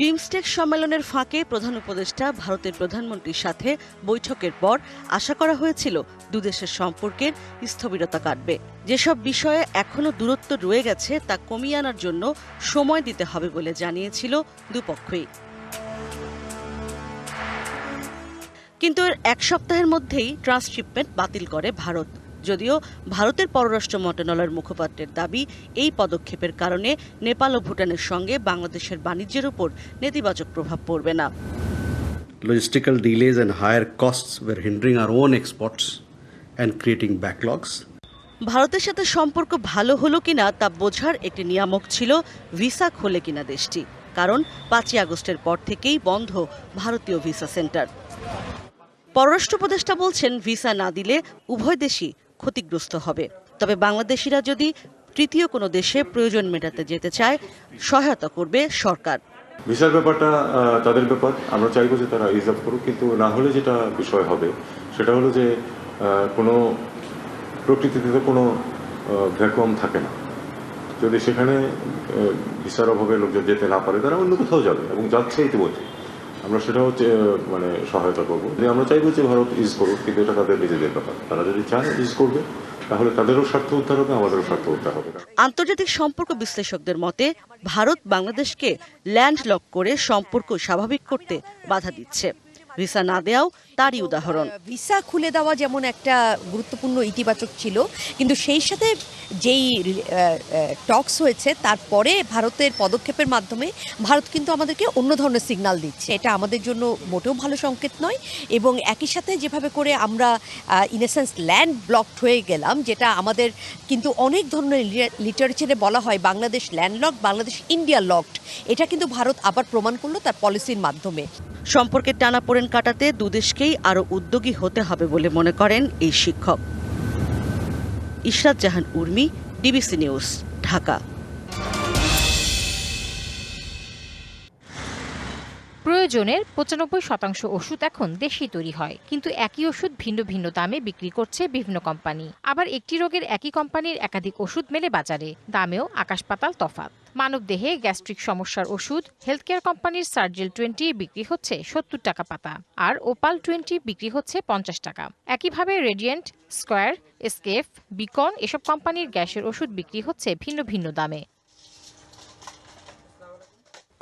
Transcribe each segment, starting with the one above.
বিমস্টেক সম্মেলনের ফাঁকে প্রধান উপদেষ্টা ভারতের প্রধানমন্ত্রীর সাথে বৈঠকের পর আশা করা হয়েছিল দুদেশের সম্পর্কের স্থবিরতা কাটবে। যেসব বিষয়ে এখনও দূরত্ব রয়ে গেছে তা কমিয়ে আনার জন্য সময় দিতে হবে বলে জানিয়েছিল দুপক্ষই। কিন্তু এর এক সপ্তাহের মধ্যেই ট্রান্সশিপমেন্ট বাতিল করে ভারত। যদিও ভারতের পররাষ্ট্র মন্ত্রণালয়ের মুখপাত্রের দাবি এই পদক্ষেপের কারণে নেপাল ও ভুটানের সঙ্গে বাংলাদেশের বাণিজ্যের উপর নেতিবাচক প্রভাব পড়বে না Logistical delays and higher costs were hindering our own exports and creating backlogs. ভারতের সাথে সম্পর্ক ভালো হলো কিনা তা বোঝার একটি নিয়ামক ছিল ভিসা খোলে কিনা দেশটি কারণ পাঁচই আগস্টের পর থেকেই বন্ধ ভারতীয় ভিসা সেন্টার পররাষ্ট্র উপদেষ্টা বলছেন ভিসা না দিলে উভয় দেশই ক্ষতিগ্রস্ত হবে। তবে বাংলাদেশিরা যদি তৃতীয় কোনো দেশে প্রয়োজন মেটাতে যেতে চায়, সহায়তা করবে সরকার। ভিসার ব্যাপারটা তাদের ব্যাপার। আমরা চাইব যে তারা রিজার্ভ করুক, কিন্তু না হলে যেটা বিষয় হবে, সেটা হলো যে কোনো প্রকৃতিতে তো কোনো ভ্যাকুয়াম থাকে না। যদি সেখানে ভিসার অভাবে লোকজন যেতে না পারে, তারা অন্য কোথাও যাবে এবং যাচ্ছে ইতিমধ্যে। আমরা সেটা হচ্ছে মানে সহায়তা করব। যে আমরা চাইব যে ভারত ইজ করুক, কিন্তু এটা তাদের নিজেদের ব্যাপার। তারা যদি চায় ইজ করবে, তাহলে তাদেরও স্বার্থ উদ্ধার হবে, আমাদেরও স্বার্থ উদ্ধার হবে। আন্তর্জাতিক সম্পর্ক বিশ্লেষকদের মতে, ভারত বাংলাদেশকে ল্যান্ড লক করে সম্পর্ক স্বাভাবিক করতে বাধা দিচ্ছে। ভিসা না দেওয়াও তারই উদাহরণ। ভিসা খুলে দেওয়া যেমন একটা গুরুত্বপূর্ণ ইতিবাচক ছিল কিন্তু সেই সাথে যেই টক্স হয়েছে তারপরে ভারতের পদক্ষেপের মাধ্যমে ভারত কিন্তু আমাদেরকে অন্য ধরনের সিগন্যাল দিচ্ছে। এটা আমাদের জন্য মোটেও ভালো সংকেত নয় এবং একই সাথে যেভাবে করে আমরা ইনেসেন্স ল্যান্ড ব্লকড হয়ে গেলাম যেটা আমাদের কিন্তু অনেক ধরনের লিটারেচারে বলা হয় Bangladesh landlock Bangladesh India locked এটা কিন্তু ভারত আবার প্রমাণ করল তার পলিসির মাধ্যমে। সম্পর্কের টানাপোড়েন কাটাতে দুদেশকেই আরও উদ্যোগী হতে হবে বলে মনে করেন এই শিক্ষক। Ishrat Jahan Urmi DBC news, Dhaka. প্রয়োজনের পঁচানব্বই শতাংশ ওষুধ এখন দেশেই তৈরি হয়। কিন্তু একই ওষুধ ভিন্ন ভিন্ন দামে বিক্রি করছে বিভিন্ন কোম্পানি। আবার একটি রোগের একই কোম্পানির একাধিক ওষুধ মেলে বাজারে। দামেও আকাশ পাতাল তফাৎ। মানবদেহে গ্যাস্ট্রিক সমস্যার ওষুধ হেলথ কেয়ার কোম্পানির সার্জেল টোয়েন্টি বিক্রি হচ্ছে সত্তর টাকা পাতা আর ওপাল টোয়েন্টি বিক্রি হচ্ছে পঞ্চাশ টাকা। একইভাবে রেডিয়েন্ট, স্কোয়ার এসকেফ বিকন এসব কোম্পানির গ্যাসের ওষুধ বিক্রি হচ্ছে ভিন্ন ভিন্ন দামে।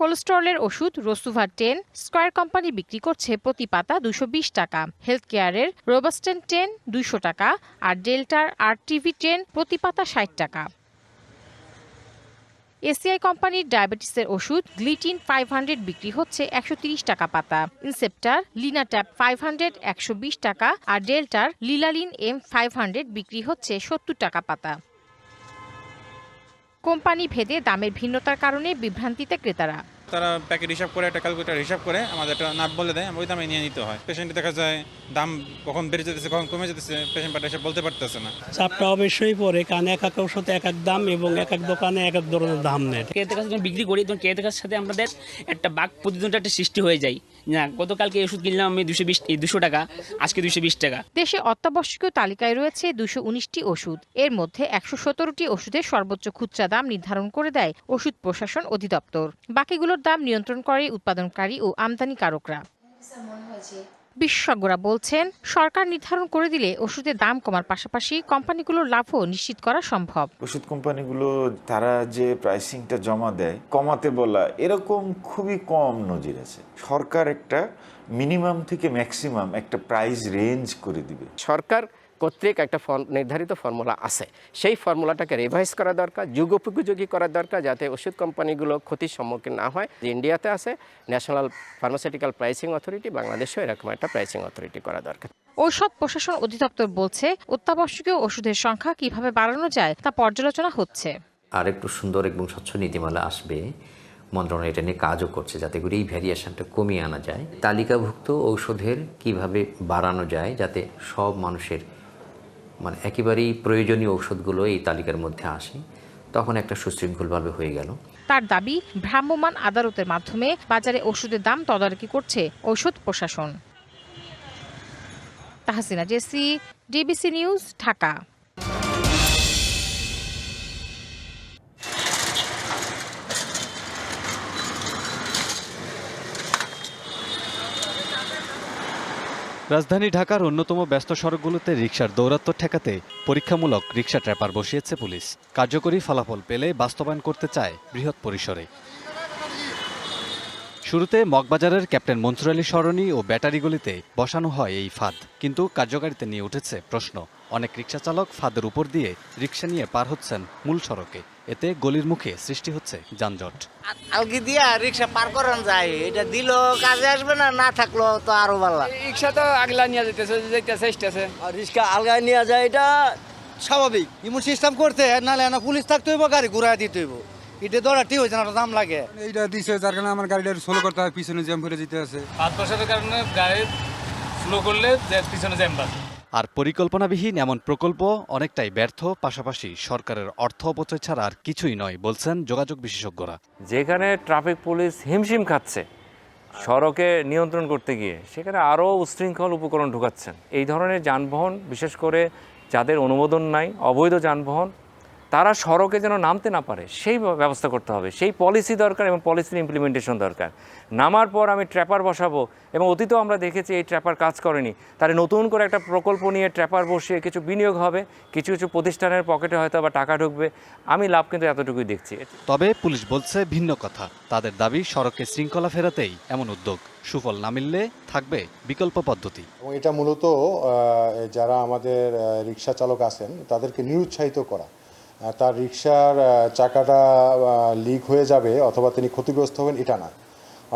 কোলেস্ট্রলের ওষুধ রসুভার টেন স্কয়ার কোম্পানি বিক্রি করছে প্রতি পাতা দুশো বিশ টাকা। হেলথ কেয়ারের রোবাস্টেন টেন দুইশো টাকা আর ডেল্টার আর টিভি টেন প্রতি পাতা ষাট টাকা। এসিআই কোম্পানির ডায়াবেটিসের ওষুধ গ্লিটিন ফাইভ হান্ড্রেড বিক্রি হচ্ছে একশো তিরিশ টাকা পাতা, ইনসেপ্টার লিনাট্যাপ ফাইভ হান্ড্রেড একশো বিশ টাকা আর ডেল্টার লিলালিন এম ফাইভ হান্ড্রেড বিক্রি হচ্ছে সত্তর টাকা পাতা। কোম্পানি ভেদে দামের ভিন্নতার কারণে বিভ্রান্তিতে ক্রেতারা। তারা প্যাকেট হিসাব করে একটা ক্যালকুলেটার হিসাব করে আমাদের একটা নাপ বলে দেয় ওই দামে নিয়ে নিতে হয়। পেশেন্ট দেখা যায় দাম কখন বেড়ে যেতেছে কখন কমে যেতেছে পেশেন্ট পাটা এসে বলতে পারতেছে না। চাপটা অবশ্যই পড়ে কারণ এক এক ঔষধ এক এক দাম এবং এক এক দোকানে এক এক ধরনের দাম নেয়। ক্রেতার কাছে বিক্রি করি তখন ক্রেতার সাথে আমাদের একটা বাক প্রতিদ্বন্দ্বিতা একটা সৃষ্টি হয়ে যায়। না, গতকালকে ওষুধ কিনলাম আমি দুশো বিশ দুশো টাকা, আজকে দুশো বিশ টাকা। দেশে অত্যাবশ্যকীয় তালিকায় রয়েছে দুশো উনিশটি ওষুধ। এর মধ্যে একশো সতেরোটি ওষুধের সর্বোচ্চ খুচরা দাম নির্ধারণ করে দেয় ওষুধ প্রশাসন অধিদপ্তর। বাকিগুলোর দাম নিয়ন্ত্রণ করে উৎপাদনকারী ও আমদানিকারকরা। বিশেষজ্ঞরা বলছেন সরকার নির্ধারণ করে দিলে ওষুধের দাম কমার পাশাপাশি কোম্পানিগুলোর লাভও নিশ্চিত করা সম্ভব। ওষুধ কোম্পানিগুলো তারা যে প্রাইসিংটা জমা দেয় কমাতে বলা এরকম খুবই কম নজির আছে। সরকার একটা মিনিমাম থেকে ম্যাক্সিমাম একটা প্রাইস রেঞ্জ করে দিবে। সরকার কর্তৃক একটা ফর্ম- নির্ধারিত ফর্মুলা আছে। সেই ফর্মুলাটাকে রিভাইজ করা দরকার যুগোপযোগী করা দরকার যাতে ওষুধ কোম্পানিগুলো ক্ষতির সম্মুখীন না হয়। ইন্ডিয়াতে আছে ন্যাশনাল ফার্মাসিউটিক্যাল প্রাইসিং অথরিটি বাংলাদেশেও এরকম একটা প্রাইসিং অথরিটি করা দরকার। ঔষধ প্রশাসন অধিদপ্তর বলছে অত্যাবশ্যকীয় ওষুধের সংখ্যা কীভাবে বাড়ানো যায় তা পর্যালোচনা হচ্ছে। আর একটু সুন্দর এবং স্বচ্ছ নীতিমালা আসবে। মন্ত্রণালয় এটা নিয়ে কাজও করছে যাতে করে এই ভ্যারিয়েশনটা কমিয়ে আনা যায়। তালিকাভুক্ত ঔষধের কীভাবে বাড়ানো যায় যাতে সব মানুষের মানে একেবারেই প্রয়োজনীয় ঔষধগুলো এই তালিকার মধ্যে আসে। তখন একটা সুশৃঙ্খলভাবে হয়ে গেল। তার দাবি, ভ্রাম্যমাণ আদালতের মাধ্যমে বাজারে ওষুধের দাম তদারকি করছে ঔষধ প্রশাসন। Tahsina Jessy, DBC news, Dhaka. রাজধানী ঢাকার অন্যতম ব্যস্ত সড়কগুলোতে রিকশার দৌরাত্ম্য ঠেকাতে পরীক্ষামূলক রিকশা ট্র্যাপার বসিয়েছে পুলিশ। কার্যকরী ফলাফল পেলে বাস্তবায়ন করতে চায় বৃহৎ পরিসরে। শুরুতে মগবাজারের ক্যাপ্টেন মনসুর আলী সরণি ও ব্যাটারিগুলিতে বসানো হয় এই ফাঁদ। কিন্তু কার্যকারিতা নিয়ে উঠেছে প্রশ্ন। অনেক রিকশা চালক ফাঁদের উপর দিয়ে রিকশা নিয়ে পার হচ্ছেন মূল সড়কে। এতে গলির মুখে সৃষ্টি হচ্ছে যানজট। আলগি দিয়া রিক্সা পার করান যায় এটা দিল কাজে আসবে না না থাকল তো আরও ভালো রিক্সা তো আগলা নিয়ে যেতেছে যেতেছে আসতেছে। আর রিক্সা আলগায় নিয়ে যায় এটা স্বাভাবিক। ইমন সিস্টেম করতে নাহলে না পুলিশ থাকতে হইব গাড়ি ঘুরাই দিতে হইব। এটা ঠিক হয়েছে না দাম লাগে। এইটা দিছে যার কারণে আমার গাড়িটা স্লো করতে হয় পিছনে জ্যাম ফেলে যেতে আছে। পাঁচ বছরের কারণে গাড়ি স্লো করলে পিছনে জ্যাম আর পরিকল্পনাবিহীন এমন প্রকল্প অনেকটাই ব্যর্থ, পাশাপাশি সরকারের অর্থ অপচয় ছাড়া আর কিছুই নয়, বলছেন যোগাযোগ বিশেষজ্ঞরা। যেখানে ট্রাফিক পুলিশ হিমশিম খাচ্ছে, সড়কে নিয়ন্ত্রণ করতে গিয়ে, সেখানে আরও উশৃঙ্খল উপকরণ ঢুকাচ্ছেন। এই ধরনের যানবাহন, বিশেষ করে যাদের অনুমোদন নাই, অবৈধ যানবাহন তারা সড়কে যেন নামতে না পারে সেই ব্যবস্থা করতে হবে। সেই পলিসি দরকার এবং পলিসির ইমপ্লিমেন্টেশন দরকার। নামার পর আমি ট্র্যাপার বসাবো এবং অতীতেও আমরা দেখেছি এই ট্র্যাপার কাজ করেনি। তাহলে নতুন করে একটা প্রকল্প নিয়ে ট্র্যাপার বসিয়ে কিছু বিনিয়োগ হবে কিছু কিছু প্রতিষ্ঠানের পকেটে হয়তো আবার টাকা ঢুকবে। আমি লাভ কিন্তু এতটুকুই দেখছি। তবে পুলিশ বলছে ভিন্ন কথা। তাদের দাবি সড়কে শৃঙ্খলা ফেরাতেই এমন উদ্যোগ। সুফল না মিললে থাকবে বিকল্প পদ্ধতি। এবং এটা মূলত যারা আমাদের রিক্সা চালক আছেন তাদেরকে নিরুৎসাহিত করা। তার রিক্সার চাকাটা লিক হয়ে যাবে অথবা তিনি ক্ষতিগ্রস্ত হবেন এটা না।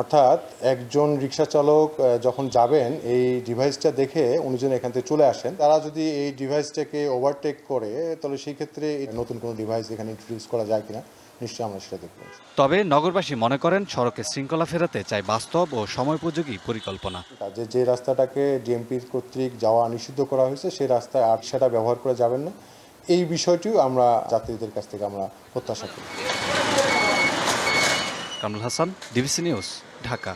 অর্থাৎ একজন রিক্সা চালক যখন যাবেন এই ডিভাইসটা দেখে উনি যেন এখান থেকে চলে আসেন তারা যদি এই ডিভাইসটাকে ওভারটেক করে তাহলে সেই ক্ষেত্রে এই নতুন কোনো ডিভাইস এখানে ইন্ট্রোডিউস করা যায় কিনা নিশ্চয়ই আমরা সেটা দেখব তবে নগরবাসী মনে করেন সড়কে শৃঙ্খলা ফেরাতে চাই বাস্তব ও সময়োপযোগী পরিকল্পনা। যে যে রাস্তাটাকে ডিএমপি কর্তৃক যাওয়া নিষিদ্ধ করা হয়েছে সেই রাস্তায় আর সেটা ব্যবহার করা যাবেন না। এই বিষয়টিও আমরা যাত্রীদের কাছ থেকে আমরা প্রত্যাশা করি। Kamrul Hasan DBC news Dhaka.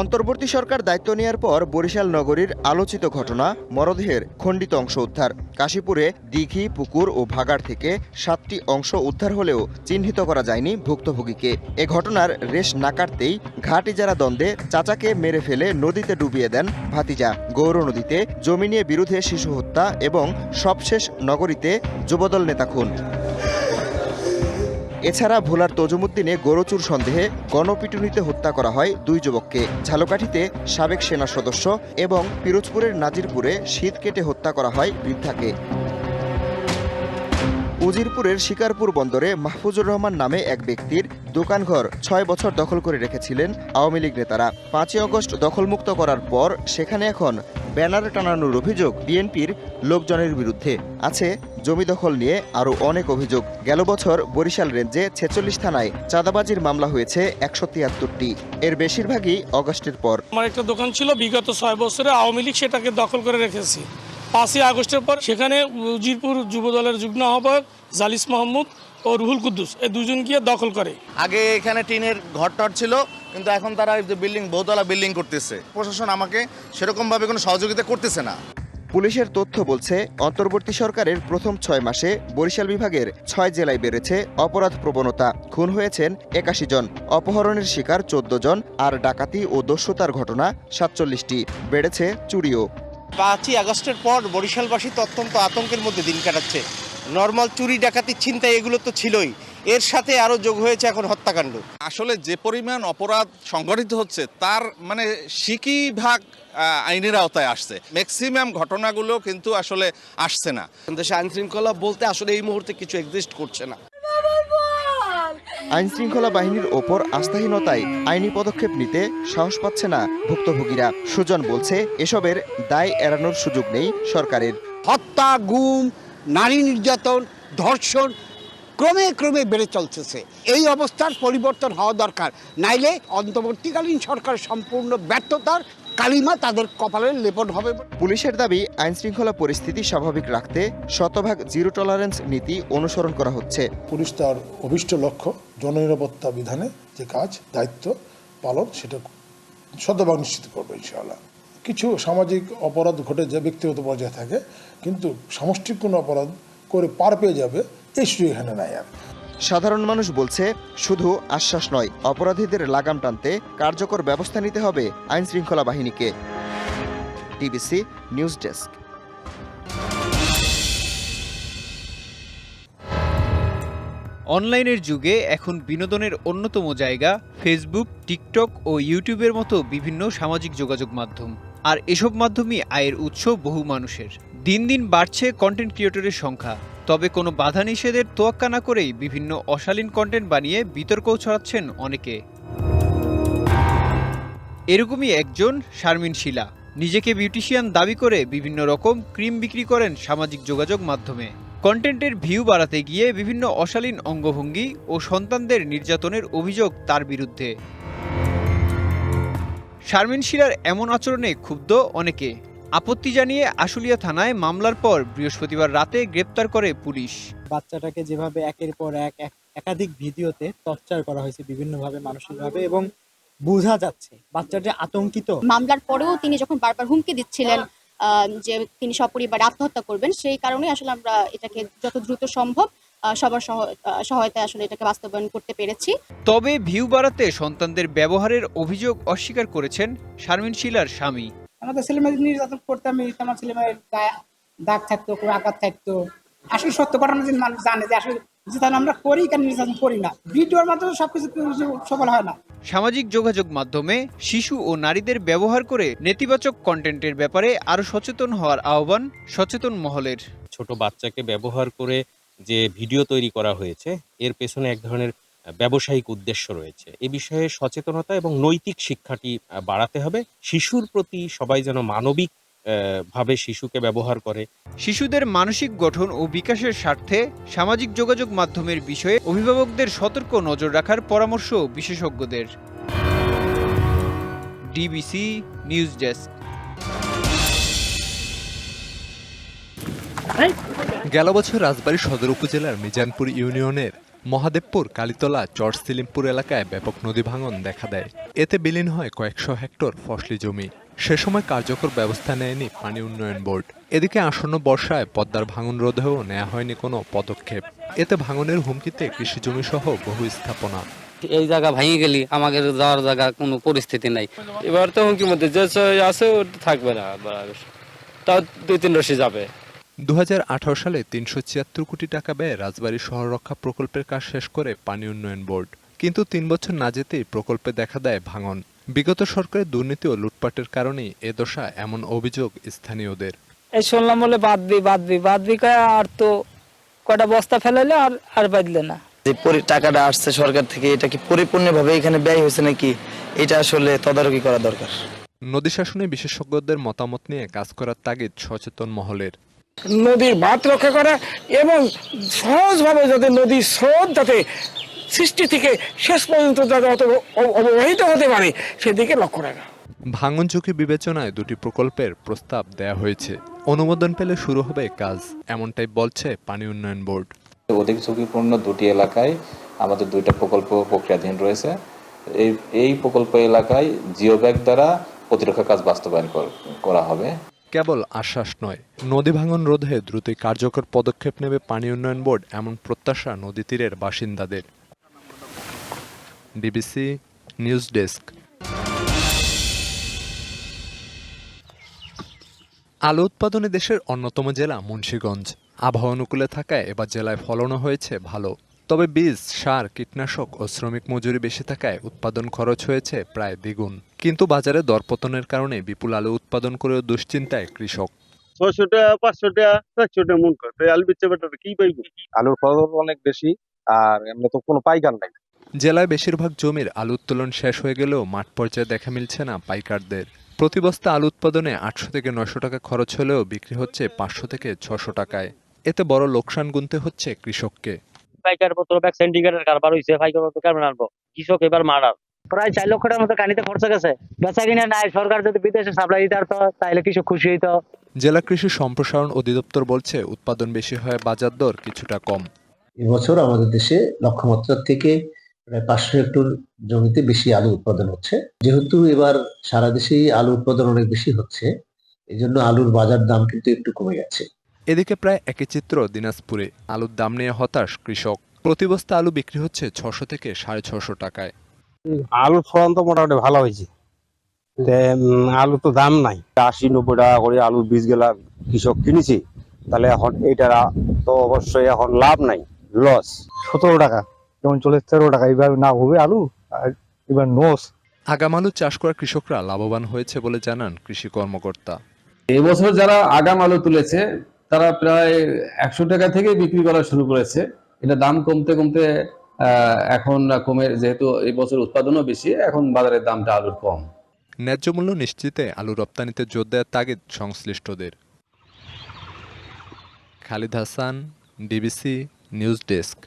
অন্তর্বর্তী সরকার দায়িত্ব নেওয়ার পর বরিশাল নগরীর আলোচিত ঘটনা, মরদেহের খণ্ডিত অংশ উদ্ধার। কাশীপুরে দিঘি, পুকুর ও ভাগাড় থেকে সাতটি অংশ উদ্ধার হলেও চিহ্নিত করা যায়নি ভুক্তভোগীকে। এ ঘটনার রেশ না কাটতেই ঘাট ইজারা দ্বন্দ্বে চাচাকে মেরে ফেলে নদীতে ডুবিয়ে দেন ভাতিজা। গৌর নদীতে জমি নিয়ে বিরুদ্ধে শিশু হত্যা এবং সবশেষ নগরীতে যুবদল নেতা খুন এছাড়া ভোলার তজুমুদ্দিনে গরুচুর সন্দেহে গণপিটুনিতে হত্যা করা হয় দুই যুবককে। ঝালকাঠিতে সাবেক সেনা সদস্য এবং পিরোজপুরের নাজিরপুরে শীত কেটে হত্যা করা হয় বৃদ্ধাকে। উজিরপুরের শিকারপুর বন্দরে মাহফুজুর রহমান নামে এক ব্যক্তির দোকানঘর ছয় বছর দখল করে রেখেছিলেন আওয়ামী লীগ নেতারা। পাঁচই অগস্ট দখলমুক্ত করার পর সেখানে এখন ব্যানার টানানোর অভিযোগ বিএনপির লোকজনের বিরুদ্ধে। আছে জমি দখল নিয়ে আরও অনেক অভিযোগ। গেল বছর বরিশাল রেঞ্জে ছেচল্লিশ থানায় চাঁদাবাজির মামলা হয়েছে একশো তিয়াত্তরটি। এর বেশিরভাগই অগস্টের পর। আমার একটা দোকান ছিল, বিগত ছয় বছরে আওয়ামী লীগ সেটাকে দখল করে রেখেছে। পাঁচই আগস্টের পর সেখানে উজিরপুর যুব দলের যুগ্ম আহ্বায়ক জালিস মাহমুদ ও রুহুল কুদ্দুস এই দুজন গিয়ে দখল করে। আগে এখানে টিনের ঘর টর ছিল কিন্তু এখন তারা যে বিল্ডিং বহুতলা বিল্ডিং করতেছে। প্রশাসন আমাকে সেরকম ভাবে কোনো সহযোগিতা করতেছে না। পুলিশের তথ্য বলছে অন্তর্বর্তী সরকারের প্রথম ছয় মাসে বরিশাল বিভাগের ছয় জেলায় বেড়েছে অপরাধ প্রবণতা। খুন হয়েছেন একাশি জন অপহরণের শিকার চোদ্দ জন আর ডাকাতি ও দস্যুতার ঘটনা সাতচল্লিশটি। বেড়েছে চুরিও। পাঁচই আগস্টের পর বরিশালবাসী তো অত্যন্ত আতঙ্কের মধ্যে দিন কাটাচ্ছে। নর্মাল চুরি ডাকাতি ছিনতাই এগুলো তো ছিলই। এর সাথে আরও যোগ হয়েছে এখন হত্যাকাণ্ড। আসলে যে পরিমাণ অপরাধ সংগঠিত হচ্ছে তার মানে সিকি ভাগ আইনের আওতায় আসছে। ম্যাক্সিমাম ঘটনাগুলো কিন্তু আসলে আসছে না। দেশে আইন শৃঙ্খলা বলতে আসলে এই মুহূর্তে কিছু এক্সিস্ট করছে না। আইন শৃঙ্খলা বাহিনীর ওপর আস্থাহীনতায় আইনি পদক্ষেপ নিতে সাহস পাচ্ছে না ভুক্তভোগীরা। সুজন বলছে, এসবের দায় এড়ানোর সুযোগ নেই সরকারের। হত্যা, গুম, নারী নির্যাতন, ধর্ষণ ক্রমে ক্রমে বেড়ে চলতেছে। এই অবস্থার পরিবর্তন হওয়া দরকার। নাইলে অন্তর্বর্তীকালীন সরকার সম্পূর্ণ ব্যর্থতার কালিমা তাদের কপালে লেপন হবে। পুলিশের দাবি আইন শৃঙ্খলা পরিস্থিতি স্বাভাবিক রাখতে শতভাগ জিরো টলারেন্স নীতি অনুসরণ করা হচ্ছে। পুলিশ তার অভিষ্ট লক্ষ্য জননিরাপত্তা বিধানে যে কাজ দায়িত্ব পালন সেটা শতভাগ নিশ্চিত করবে ইনশাআল্লাহ। কিছু সামাজিক অপরাধ ঘটে যে ব্যক্তিগত পর্যায়ে থাকে কিন্তু সামষ্টিক কোনো অপরাধ করে পার পেয়ে যাবে এই সুযোগ এখানে নাই আর। সাধারণ মানুষ বলছে, শুধু আশ্বাস নয়, অপরাধীদের লাগাম টানতে কার্যকর ব্যবস্থা নিতে হবে আইন শৃঙ্খলা বাহিনীকে। TBC news desk. অনলাইনের যুগে এখন বিনোদনের অন্যতম জায়গা ফেসবুক, টিকটক ও ইউটিউবের মতো বিভিন্ন সামাজিক যোগাযোগ মাধ্যম। আর এসব মাধ্যমই আয়ের উৎস বহু মানুষের। দিন দিন বাড়ছে কন্টেন্ট ক্রিয়েটরের সংখ্যা। তবে কোনো বাধা নিষেধের তোয়াক্কা না করেই বিভিন্ন অশালীন কন্টেন্ট বানিয়ে বিতর্কও ছড়াচ্ছেন অনেকে। এরকমই একজন শারমিন শিলা। নিজেকে বিউটিশিয়ান দাবি করে বিভিন্ন রকম ক্রিম বিক্রি করেন সামাজিক যোগাযোগ মাধ্যমে। কন্টেন্টের ভিউ বাড়াতে গিয়ে বিভিন্ন অশালীন অঙ্গভঙ্গি ও সন্তানদের নির্যাতনের অভিযোগ তার বিরুদ্ধে। শারমিন শিলার এমন আচরণে ক্ষুব্ধ অনেকে। আপত্তি জানিয়ে আশুলিয়া থানায় মামলার পর বৃহস্পতিবার রাতে গ্রেপ্তার করে পুলিশ। বাচ্চাটাকে যেভাবে একের পর এক এক- একাধিক ভিডিওতে টর্চার করা হয়েছে বিভিন্নভাবে মানসিকভাবে এবং বোঝা যাচ্ছে বাচ্চাটা আতঙ্কিত। মামলার পরেও তিনি যখন বারবার হুমকি দিচ্ছিলেন আহ, যে তিনি সপরিবারে আত্মহত্যা করবেন সেই কারণে আসলে আমরা এটাকে যত দ্রুত সম্ভব আহ, সবার সহায়তায় আসলে এটাকে বাস্তবায়ন করতে পেরেছি। তবে ভিউ বাড়াতে সন্তানদের ব্যবহারের অভিযোগ অস্বীকার করেছেন শারমিন শিলার স্বামী। আমাদের ছেলেমেয়েদের নির্যাতন করতাম আমার ছেলেমেয়ের গায়ে দাগ থাকতো কোনো আঘাত থাকতো। আসলে সত্য ঘটনা যদি মানুষ জানে যে আসলে যে তাহলে আমরা করি কেন নির্যাতন করি না? ভিডিওর মাধ্যমে সবকিছু কিছু সফল হয় না। সামাজিক যোগাযোগ মাধ্যমে শিশু ও নারীদের ব্যবহার করে নেতিবাচক কন্টেন্টের ব্যাপারে আরও সচেতন হওয়ার আহ্বান সচেতন মহলের। ছোট বাচ্চাকে ব্যবহার করে যে ভিডিও তৈরি করা হয়েছে এর পেছনে এক ধরনের ব্যবসায়িক উদ্দেশ্য রয়েছে। এ বিষয়ে সচেতনতা এবং নৈতিক শিক্ষাটি বাড়াতে হবে। শিশুর প্রতি সবাই যেন মানবিক ভাবে শিশুকে ব্যবহার করে। শিশুদের মানসিক গঠন ও বিকাশের স্বার্থে সামাজিক যোগাযোগ মাধ্যমের বিষয়ে অভিভাবকদের সতর্ক নজর রাখার পরামর্শ বিশেষজ্ঞদের। DBC news desk. গেল বছর রাজবাড়ী সদর উপজেলার মিজানপুর ইউনিয়নের মহাদেবপুর, কালীতলা চর সিলিমপুর এলাকায় ব্যাপক নদী ভাঙন দেখা দেয়। এতে বিলীন হয় কয়েকশো হেক্টর ফসলি জমি। সে সময় কার্যকর ব্যবস্থা নেয়নি পানি উন্নয়ন বোর্ড। এদিকে আসন্ন বর্ষায় পদ্মার ভাঙন রোধেও নেওয়া হয়নি কোনো পদক্ষেপ। এতে ভাঙনের হুমকিতে কৃষি জমি সহ বহু স্থাপনা। এই জায়গা ভেঙে গেলি, আমাদের যাওয়ার জায়গা কোনো পরিস্থিতি নাই। এবার তো হুমকির মধ্যে, যে আছে ও থাকবে না তাও দুই তিন রশি যাবে। দু হাজার আঠারো সালে তিনশো ছিয়াত্তর কোটি টাকা ব্যয়ে রাজবাড়ী শহর রক্ষা প্রকল্পের কাজ শেষ করে পানি উন্নয়ন বোর্ড। কিন্তু তিন বছর না যেতেই প্রকল্পে দেখা দেয় ভাঙন। বিগত সরকারের দুর্নীতি ও লুটপাটের কারণেই এ দশা এমন অভিযোগ স্থানীয়দের। এই শুনলাম বলে বাদবি বাদবি বাদবি কয়ে আর তো কটা বস্তা ফেলাইলে আর আর বাদলে না। যে পরি- টাকাটা আসছে সরকার থেকে এটা কি পরিপূর্ণভাবে এখানে ব্যয় হয়েছে নাকি? এটা আসলে তদারকি করা দরকার। নদী শাসনে বিশেষজ্ঞদের মতামত নিয়ে কাজ করার তাগিদ সচেতন মহলের। নদীর বাঁধ রক্ষা করা এবং সহজভাবে যাতে নদীর স্রোত যাতে সৃষ্টি থেকে শেষ পর্যন্ত যাতে অত অ- অববাহিত হতে পারে সেদিকে লক্ষ্য রাখা। ভাঙন ঝুঁকি বিবেচনায় দুটি প্রকল্পের প্রস্তাব দেয়া হয়েছে। অনুমোদন পেলে শুরু হবে কাজ এমনটাই বলছে পানি উন্নয়ন বোর্ড। অধিক ঝুঁকিপূর্ণ দুটি এলাকায় আমাদের দুইটা প্রকল্প প্রক্রিয়াধীন রয়েছে। এই এই প্রকল্প এলাকায় জিও ব্যাগ দ্বারা প্রতিরক্ষা কাজ বাস্তবায়ন করা হবে। কেবল আশ্বাস নয়, নদী ভাঙন রোধে দ্রুতই কার্যকর পদক্ষেপ নেবে পানি উন্নয়ন বোর্ড, এমন প্রত্যাশা নদী তীরের বাসিন্দাদের। BBC news desk. আলু উৎপাদনে দেশের অন্যতম জেলা মুন্সীগঞ্জ। আবহাওয়া অনুকূলে থাকায় এবার জেলায় ফলনও হয়েছে ভালো। তবে বীজ সার কীটনাশক ও শ্রমিক মজুরি বেশি থাকায় উৎপাদন খরচ হয়েছে প্রায় দ্বিগুণ। কিন্তু বাজারে দরপতনের কারণে বিপুল আলু উৎপাদন করেও দুশ্চিন্তায় কৃষক। ছয়শো টাকা পাঁচশো টাকা চারশো টাকা মন করে। আলু বেচে বেটার কি পাইব? আলুর ফলন অনেক বেশি আর এমনি তো কোনো পাইকার নাই। জেলায় বেশিরভাগ জমির আলু উত্তোলন শেষ হয়ে গেলেও মাঠ পর্যায়ে দেখা মিলছে না পাইকারদের। প্রতি বস্তা আলু উৎপাদনে আটশো থেকে নয়শো টাকা খরচ হলেও বিক্রি হচ্ছে পাঁচশো থেকে ছশো টাকায়। এতে বড় লোকসান গুনতে হচ্ছে কৃষককে। পাইকার পত্র ব্যাগ সিন্ডিকেটের কারবার হইছে পাইকার পত্র কেমন আনব? কৃষক এবার মারার। প্রায় চার লক্ষ টাকার মতো কানিতে খরচ গেছে। বেচা কিনে নাই সরকার যদি বিদেশে সাপ্লাই দিতে পারতো তাহলে কৃষক খুশি হইতো। জেলা কৃষি সম্প্রসারণ অধিদপ্তর বলছে উৎপাদন বেশি হয় বাজার দর কিছুটা কম। এবছর আমাদের দেশে লক্ষ্যমাত্রার থেকে প্রায় পাঁচশো হেক্টর জমিতে বেশি আলু উৎপাদন হচ্ছে। যেহেতু এবার সারা দেশেই আলু উৎপাদন অনেক বেশি হচ্ছে এই জন্য আলুর বাজার দাম কিন্তু একটু কমে গেছে। এদিকে প্রায় একই চিত্র দিনাজপুরে। আলুর দাম নিয়ে হতাশ কৃষক। প্রতি বস্তা আলু বিক্রি হচ্ছে ছশো থেকে সাড়ে ছশো টাকায়। আলুর ফলন তো মোটামুটি ভালো হয়েছে। আলু তো দাম নাই। আশি নব্বই টাকা করে আলুর বীজ গেলা কৃষক কিনেছি। তাহলে এখন এটার তো অবশ্যই এখন লাভ নাই লস। সতেরো টাকা যেমন চলে তেরো টাকা এবার না হবে আলু আর এবার নোস। আগাম আলু চাষ করা কৃষকরা লাভবান হয়েছে বলে জানান কৃষি কর্মকর্তা। এবছর যারা আগাম আলু তুলেছে তারা প্রায় একশো টাকা থেকে বিক্রি করা শুরু করেছে। এটা দাম কমতে কমতে এখন কমে, যেহেতু এই বছর উৎপাদনও বেশি, এখন বাজারের দামটা আলুর কম। ন্যায্য মূল্য নিশ্চিতে আলু রপ্তানিতে জোর দেওয়ার তাগিদ সংশ্লিষ্টদের। Khalid Hasan DBC news desk.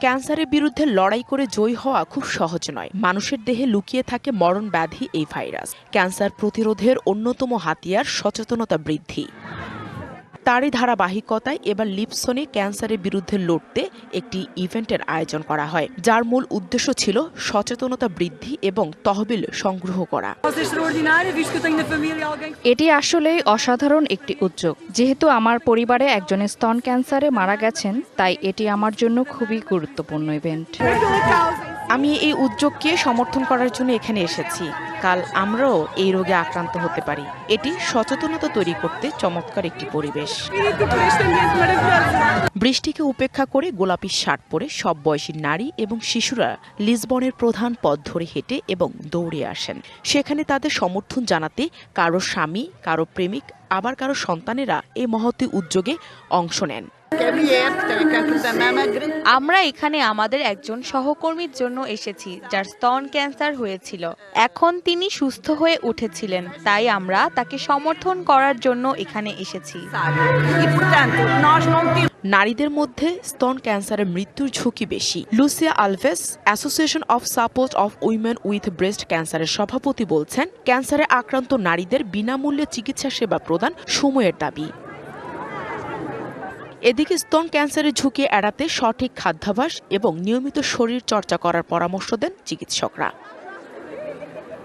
ক্যান্সারের বিরুদ্ধে লড়াই করে জয়ী হওয়া খুব সহজ নয়। মানুষের দেহে লুকিয়ে থাকে মরণ ব্যাধি এই ভাইরাস। ক্যান্সার প্রতিরোধের অন্যতম হাতিয়ার সচেতনতা বৃদ্ধি। তারই ধারাবাহিকতায় এবার লিপসনে ক্যান্সারের বিরুদ্ধে লড়তে একটি ইভেন্টের আয়োজন করা হয়, যার মূল উদ্দেশ্য ছিল সচেতনতা বৃদ্ধি এবং তহবিল সংগ্রহ করা। এটি আসলেই অসাধারণ একটি উদ্যোগ। যেহেতু আমার পরিবারে একজন স্তন ক্যান্সারে মারা গেছেন, তাই এটি আমার জন্য খুবই গুরুত্বপূর্ণ ইভেন্ট। আমি এই উদ্যোগকে সমর্থন করার জন্য এখানে এসেছি। কাল আমরাও এই রোগে আক্রান্ত হতে পারি। এটি সচেতনতা তৈরি করতে চমৎকার একটি পরিবেশ। বৃষ্টিকে উপেক্ষা করে গোলাপি শার্ট পরে সব বয়সী নারী এবং শিশুরা লিসবনের প্রধান পথ ধরে হেঁটে এবং দৌড়ে আসেন। সেখানে তাদের সমর্থন জানাতে কারও স্বামী, কারও প্রেমিক, আবার কারও সন্তানেরা এই মহতি উদ্যোগে অংশ নেন। আমরা এখানে আমাদের একজন সহকর্মীর জন্য এসেছি যার স্তন ক্যান্সার হয়েছিল। এখন তিনি সুস্থ হয়ে উঠেছিলেন তাই আমরা তাকে সমর্থন করার জন্য এখানে এসেছি। নারীদের মধ্যে স্তন ক্যান্সারের মৃত্যুর ঝুঁকি বেশি। Lucia Alves association of support of women with breast ক্যান্সারের সভাপতি বলছেন ক্যান্সারে আক্রান্ত নারীদের বিনামূল্যে চিকিৎসা সেবা প্রদান সময়ের দাবি। এদিকে স্তন ক্যান্সারের ঝুঁকি এড়াতে সঠিক খাদ্যাভ্যাস এবং নিয়মিত শরীর চর্চা করার পরামর্শ দেন চিকিৎসকরা।